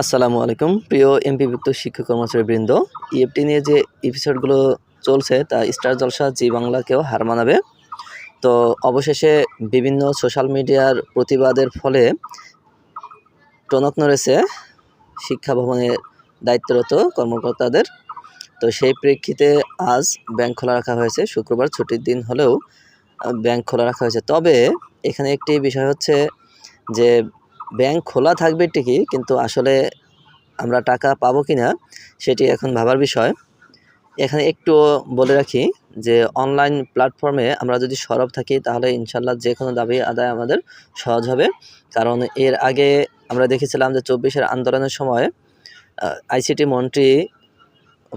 আসসালামু আলাইকুম। প্রিয় এমপিভুক্ত শিক্ষক কর্মচারী বৃন্দ ইএফটি নিয়ে যে এপিসোডগুলো চলছে, তা স্টার জলসা জি বাংলাকেও হার মানাবে। তো অবশেষে বিভিন্ন সোশ্যাল মিডিয়ার প্রতিবাদের ফলে টনক নড়েছে শিক্ষা ভবনের দায়িত্বরত কর্মকর্তাদের। তো সেই প্রেক্ষিতে আজ ব্যাংক খোলা রাখা হয়েছে। শুক্রবার ছুটির দিন হলেও ব্যাংক খোলা রাখা হয়েছে। তবে এখানে একটি বিষয় হচ্ছে যে ব্যাংক খোলা থাকবে ঠিকই, কিন্তু আসলে আমরা টাকা পাবো কি না সেটি এখন ভাবার বিষয়। এখানে একটু বলে রাখি যে অনলাইন প্ল্যাটফর্মে আমরা যদি সরব থাকি, তাহলে ইনশাল্লাহ যে কোনো দাবি আদায় আমাদের সহজ হবে। কারণ এর আগে আমরা দেখেছিলাম যে চব্বিশের আন্দোলনের সময় আইসিটি মন্ত্রী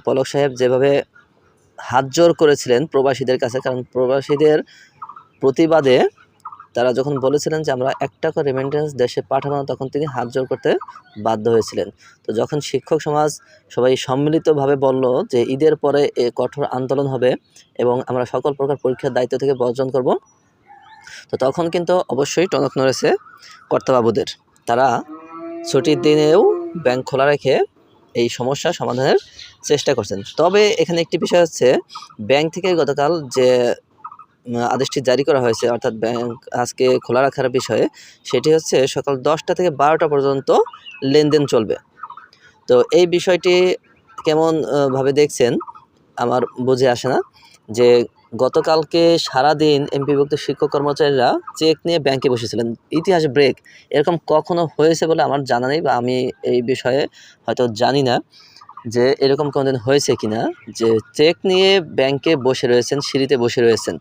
পলক সাহেব যেভাবে হাত জোর করেছিলেন প্রবাসীদের কাছে, কারণ প্রবাসীদের প্রতিবাদে তারা যখন বলেছিলেন যে আমরা এক টাকা রেমিটেন্স দেশে পাঠাবো না, তখন তিনি হাত জোর করতে বাধ্য হয়েছিলেন। তো যখন শিক্ষক সমাজ সবাই সম্মিলিতভাবে বলল যে ঈদের পরে এ কঠোর আন্দোলন হবে এবং আমরা সকল প্রকার পরীক্ষার দায়িত্ব থেকে বর্জন করব, তো তখন কিন্তু অবশ্যই টনক নড়েছে কর্তাবাবুদের। তারা ছুটির দিনেও ব্যাংক খোলা রেখে এই সমস্যা সমাধানের চেষ্টা করছেন। তবে এখানে একটি বিষয় হচ্ছে, ব্যাংক থেকে গতকাল যে আদেশটি জারি করা হয়েছে, অর্থাৎ ব্যাংক আজকে খোলা রাখার বিষয়ে। সেটি হচ্ছে সকাল দশটা থেকে বারোটা পর্যন্ত লেনদেন চলবে। তো এই বিষয়টি কেমন ভাবে দেখছেন আমার বুঝে আসে না যে গতকালকে সারাদিন এমপিভুক্ত শিক্ষক কর্মচারীরা চেক নিয়ে ব্যাংকে বসেছিলেন। ইতিহাস ব্রেক এরকম কখনো হয়েছে বলে আমার জানা নেই বা আমি এই বিষয়ে হয়তো জানি না। যে এরকম কোনোদিন হয়েছে কিনা, যে চেক নিয়ে ব্যাংকে বসে রয়েছেন, সিঁড়িতে বসে রয়েছেন।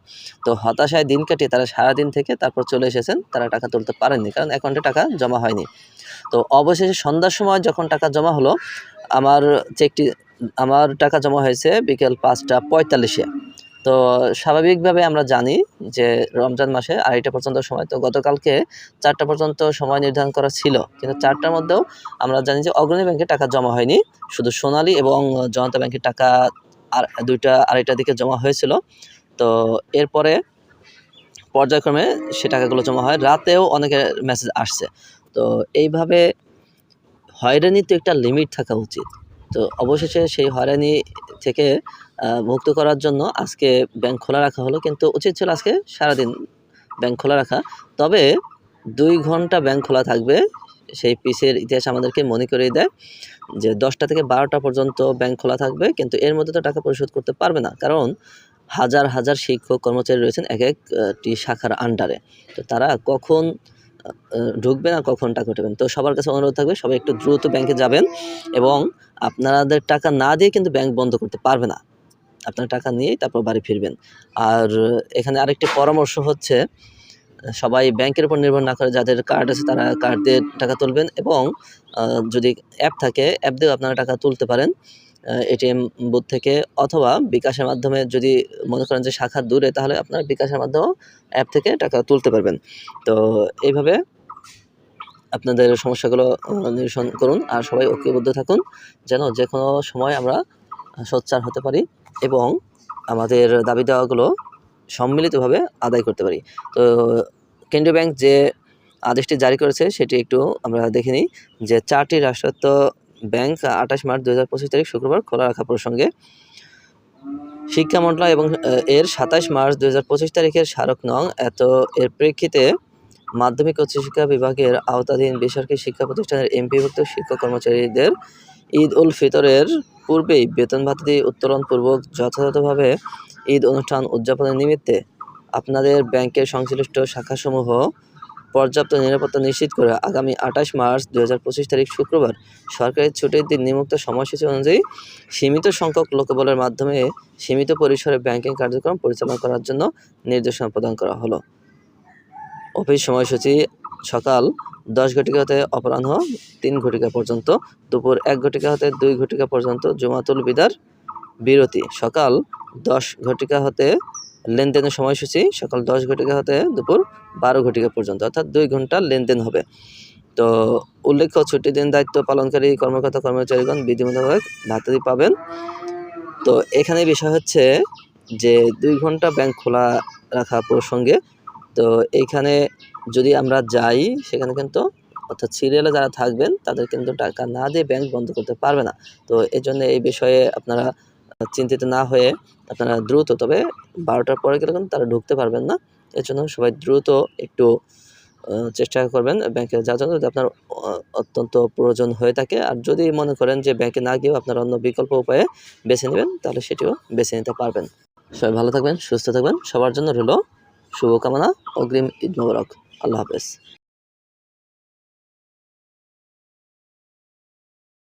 তো হতাশায় দিন কাটিয়ে তারা সারাদিন থেকে তারপর চলে এসেছেন, তারা টাকা তুলতে পারেননি, কারণ অ্যাকাউন্টে টাকা জমা হয়নি। তো অবশেষে সন্ধ্যার সময় যখন টাকা জমা হলো, আমার চেকটি আমার টাকা জমা হয়েছে বিকেল পাঁচটা পঁয়তাল্লিশে। তো স্বাভাবিকভাবে আমরা জানি যে রমজান মাসে আড়াইটা পর্যন্ত সময়, তো গতকালকে চারটা পর্যন্ত সময় নির্ধারণ করা ছিল। কিন্তু চারটার মধ্যেও আমরা জানি যে অগ্রণী ব্যাংকে টাকা জমা হয়নি। শুধু সোনালী এবং জনতা ব্যাংকের টাকা আর দুইটা, আড়াইটার দিকে জমা হয়েছিল। তো এরপরে পর্যায়ক্রমে সে টাকাগুলো জমা হয়। রাতেও অনেকের মেসেজ আসছে। তো এইভাবে হয়রানি তো একটা লিমিট থাকা উচিত। তো অবশেষে সেই হয়রানি থেকে মুক্ত করার জন্য আজকে ব্যাংক খোলা রাখা হলো। কিন্তু উচিত ছিল আজকে সারাদিন ব্যাংক খোলা রাখা। তবে দুই ঘণ্টা ব্যাংক খোলা থাকবে, সেই পিসের ইতিহাস আমাদেরকে মনে করিয়ে দেয় যে দশটা থেকে বারোটা পর্যন্ত ব্যাংক খোলা থাকবে, কিন্তু এর মধ্যে তো টাকা পরিশোধ করতে পারবে না। কারণ হাজার হাজার শিক্ষক কর্মচারী রয়েছেন এক একটি শাখার আন্ডারে তো তারা কখন ঢুকবে না কখন টাকা উঠাবেন? তো সবার কাছে অনুরোধ থাকবে, সবাই একটু দ্রুত ব্যাংকে যাবেন এবং আপনাদের টাকা না দিয়ে কিন্তু ব্যাংক বন্ধ করতে পারবে না। আপনার টাকা নিয়েই তারপর বাড়ি ফিরবেন। আর এখানে আরেকটি পরামর্শ হচ্ছে, সবাই ব্যাংকের উপর নির্ভর না করে যাদের কার্ড আছে তারা কার্ড দিয়ে টাকা তুলবেন এবং যদি অ্যাপ থাকে অ্যাপ দিয়েও আপনারা টাকা তুলতে পারেন এটিএম বুথ থেকে অথবা বিকাশের মাধ্যমে যদি মনে করেন যে শাখা দূরে, তাহলে আপনার বিকাশের মাধ্যমেও অ্যাপ থেকে টাকা তুলতে পারবেন। তো এইভাবে আপনাদের সমস্যাগুলো নিরসন করুন আর সবাই ঐক্যবদ্ধ থাকুন, যেন যে কোনো সময় আমরা সোচ্চার হতে পারি। এবং আমাদের দাবি দেওয়াগুলো সম্মিলিতভাবে আদায় করতে পারি। তো কেন্দ্রীয় ব্যাংক যে আদেশটি জারি করেছে, সেটি একটু আমরা দেখে নিই যে চারটি রাষ্ট্রায়ত্ত ব্যাংক আঠাশ মার্চ দু হাজার পঁচিশ তারিখ শুক্রবার খোলা রাখা প্রসঙ্গে শিক্ষা মন্ত্রণালয় এবং এর সাতাশ মার্চ দু হাজার পঁচিশ তারিখের স্মারক নং এত এর প্রেক্ষিতে মাধ্যমিক উচ্চশিক্ষা বিভাগের আওতাধীন বেসরকারি শিক্ষা প্রতিষ্ঠানের এমপিভুক্ত শিক্ষক কর্মচারীদের ঈদ উল ফিতরের পূর্বেই বেতন ভাতা দিয়ে উত্তোলনপূর্বক যথাযথভাবে ঈদ অনুষ্ঠান উদযাপনের নিমিত্তে আপনাদের ব্যাংকের সংশ্লিষ্ট শাখাসমূহ পর্যাপ্ত নিরাপত্তা নিশ্চিত করে আগামী আঠাশ মার্চ দু হাজার পঁচিশ তারিখ শুক্রবার সরকারি ছুটির দিন নিম্নোক্ত সময়সূচি অনুযায়ী সীমিত সংখ্যক লোকবলের মাধ্যমে সীমিত পরিসরে ব্যাংকিং কার্যক্রম পরিচালনা করার জন্য নির্দেশনা প্রদান করা হলো। অফিস সময়সূচি সকাল দশ ঘটিকা হতে অপরাহ্ন, তিন ঘটিকা পর্যন্ত দুপুর এক ঘটিকা হতে দুই ঘটিকা পর্যন্ত জুমাতুল বিদার বিরতি। সকাল দশ ঘটিকা হতে লেনদেনের সময়সূচি, সকাল দশ ঘটিকা হতে দুপুর বারো ঘটিকা পর্যন্ত, অর্থাৎ দুই ঘণ্টা লেনদেন হবে। তো উল্লেখ্য, ছুটির দিন দায়িত্ব পালনকারী, কর্মকর্তা, কর্মচারীগণ বিধি মোতাবেক ভাতাদি পাবেন। তো এখানে বিষয় হচ্ছে যে দুই ঘণ্টা ব্যাংক খোলা রাখা প্রসঙ্গে, তো এইখানে যদি আমরা যাই, সেখানে কিন্তু অর্থাৎ সিরিয়ালে যারা থাকবেন, তাদের কিন্তু টাকা না দিয়ে ব্যাংক বন্ধ করতে পারবে না। তো এই জন্য এই বিষয়ে আপনারা চিন্তিত না হয়ে আপনারা দ্রুত, তবে বারোটার পরে গেলে কিন্তু তারা ঢুকতে পারবেন না। এর জন্য সবাই দ্রুত একটু চেষ্টা করবেন ব্যাংকে যাওয়ার জন্য যদি আপনার অত্যন্ত প্রয়োজন হয়ে থাকে। আর যদি মনে করেন যে ব্যাংকে না গিয়েও আপনারা অন্য বিকল্প উপায়ে বেছে নেবেন, তাহলে সেটিও বেছে নিতে পারবেন। সবাই ভালো থাকবেন, সুস্থ থাকবেন। সবার জন্য রইল শুভকামনা। অগ্রিম ঈদ মোবারক। আল্লাহ হাফেজ